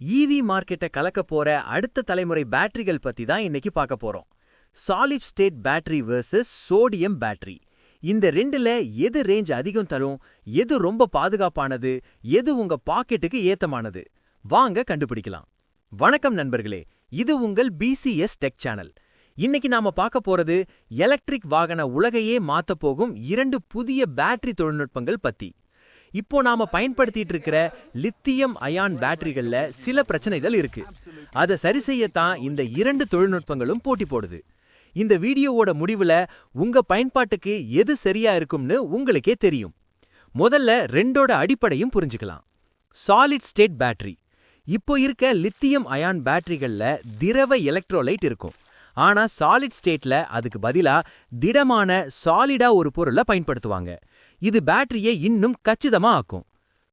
EV மார்க்கெட்டை கலக்க போற அடுத்த தலைமுறை பேட்டரிகள் பத்தி தான் இன்னைக்கு பார்க்க போறோம். Solid state battery versus sodium battery இந்த ரெண்டுல எது ரேஞ்ச் அதிகம் தரும் எது ரொம்ப பாதுகாப்பானது எது உங்க பாக்கெட்டுக்கு ஏத்தமானது? வாங்க கண்டுபிடிக்கலாம். வணக்கம் நண்பர்களே இது உங்கள் பிசிஎஸ் டெக் சேனல் இன்னைக்கு நாம பார்க்க போறது எலக்ட்ரிக் வாகன உலகையே மாத்த போகும் இரண்டு புதிய பேட்டரி தொழில்நுட்பங்கள் பத்தி. இப்போ நாம பயன்படுத்திட்டு இருக்கிற லித்தியம் அயான் பேட்டரிகள்ல சில பிரச்சனைகள் இருக்கு. அதை சரி செய்யத்தான் இந்த இரண்டு தொழில்நுட்பங்களும் போட்டி போடுது. இந்த வீடியோவோட முடிவுல உங்க பயன்பாட்டுக்கு எது சரியா இருக்கும்னு உங்களுக்கே தெரியும். முதல்ல ரெண்டோட அடிப்படையும் புரிஞ்சுக்கலாம். சாலிட் ஸ்டேட் பேட்டரி இப்போ இருக்க லித்தியம் அயான் பேட்டரிகள்ல திரவ எலக்ட்ரோலைட் இருக்கும். ஆனா சாலிட் ஸ்டேட்ல அதுக்கு பதிலா திடமான சாலிடா ஒரு பொருளை பயன்படுத்துவாங்க. இது பேட்டரியை இன்னும் கச்சிதமா ஆக்கும்.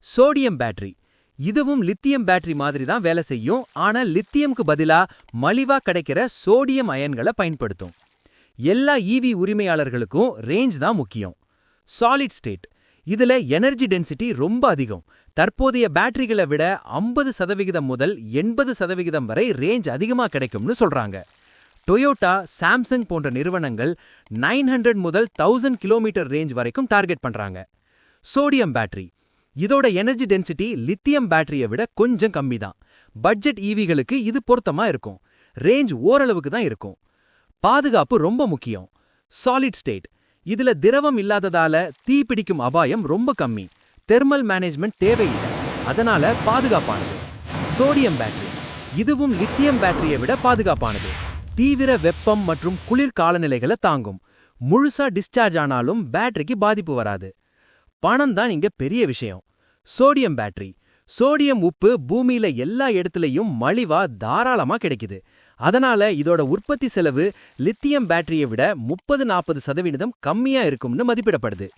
Sodium battery. இதுவும் லித்தியம் பேட்டரி மாதிரி தான் வேலை செய்யும். ஆனா லித்தியம்க்கு பதிலா மலிவா கிடைக்கிற சோடியம் அயன்களை பயன்படுத்தும். எல்லா ஈவி உரிமையாளர்களுக்கும் ரேஞ்ச் தான் முக்கியம். சாலிட் ஸ்டேட் இதுல எனர்ஜி டென்சிட்டி ரொம்ப அதிகம். தற்போதைய பேட்டரிகளை விட ஐம்பது சதவிகிதம் முதல் எண்பது சதவிகிதம் வரை ரேஞ்ச் அதிகமா கிடைக்கும்னு சொல்றாங்க. டொயோட்டா சாம்சங் போன்ற நிறுவனங்கள் நைன் ஹண்ட்ரட் முதல் தௌசண்ட் கிலோமீட்டர் ரேஞ்ச் வரைக்கும் டார்கெட் பண்றாங்க. Sodium battery. இதோட எனர்ஜி டென்சிட்டி லித்தியம் பேட்டரியை விட கொஞ்சம் கம்மி தான் பட்ஜெட் ஈவிகளுக்கு இது பொருத்தமா இருக்கும். ரேஞ்ச் ஓரளவுக்கு தான் இருக்கும். பாதுகாப்பு ரொம்ப முக்கியம். Solid state. இதுல திரவம் இல்லாததால தீ பிடிக்கும் அபாயம் ரொம்ப கம்மி. தெர்மல் மேனேஜ்மெண்ட் தேவையில்லை. அதனால பாதுகாப்பானது. Sodium battery. இதுவும் லித்தியம் பேட்டரியை விட பாதுகாப்பானது. தீவிர வெப்பம் மற்றும் குளிர் காலநிலைகளை தாங்கும். முழுசா டிஸ்சார்ஜ் ஆனாலும் பேட்டரிக்கு பாதிப்பு வராது. பணம் தான் இங்க பெரிய விஷயம். சோடியம் பேட்டரி சோடியம் உப்பு பூமியில எல்லா இடத்துலயும் மலிவா தாராளமா கிடைக்குது. அதனால இதோட உற்பத்தி செலவு லித்தியம் பேட்டரியை விட முப்பது நாற்பது சதவீதம் கம்மியா இருக்கும்னு மதிப்பிடப்படுது.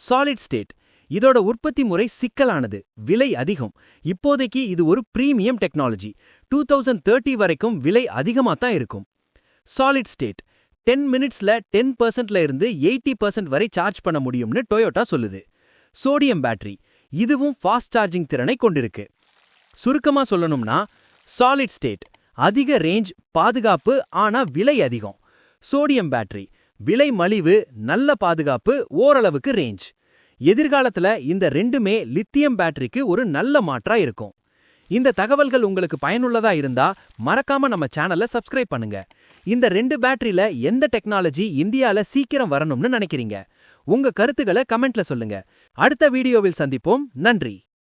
சாலிட் ஸ்டேட் இதோட உற்பத்தி முறை சிக்கலானது. விலை அதிகம். இப்போதைக்கு இது ஒரு premium technology two thousand thirty வரைக்கும் விலை அதிகமாக தான் இருக்கும். சாலிட் ஸ்டேட் டென் மினிட்ஸ்ல டென் பர்சன்ட்ல இருந்து எயிட்டி பர்சன்ட் வரை சார்ஜ் பண்ண முடியும்னு டொயோட்டா சொல்லுது. சோடியம் பேட்டரி இதுவும் ஃபாஸ்ட் சார்ஜிங் திறனை கொண்டிருக்கு. சுருக்கமா சொல்லணும்னா சாலிட் ஸ்டேட் அதிக ரேஞ்ச் பாதுகாப்பு ஆனா விலை அதிகம். சோடியம் பேட்டரி விலை மலிவு நல்ல பாதுகாப்பு ஓரளவுக்கு ரேஞ்ச் எதிர்காலத்துல இந்த ரெண்டுமே லித்தியம் பேட்டரிக்கு ஒரு நல்ல மாற்றா இருக்கும். இந்த தகவல்கள் உங்களுக்கு பயனுள்ளதா இருந்தா மறக்காம நம்ம சேனலை சப்ஸ்கிரைப் பண்ணுங்க. இந்த ரெண்டு பேட்டரியில எந்த டெக்னாலஜி இந்தியால சீக்கிரம் வரணும்னு நினைக்கிறீங்க? உங்க கருத்துக்களை கமெண்ட்ல சொல்லுங்க. அடுத்த வீடியோவில் சந்திப்போம். நன்றி.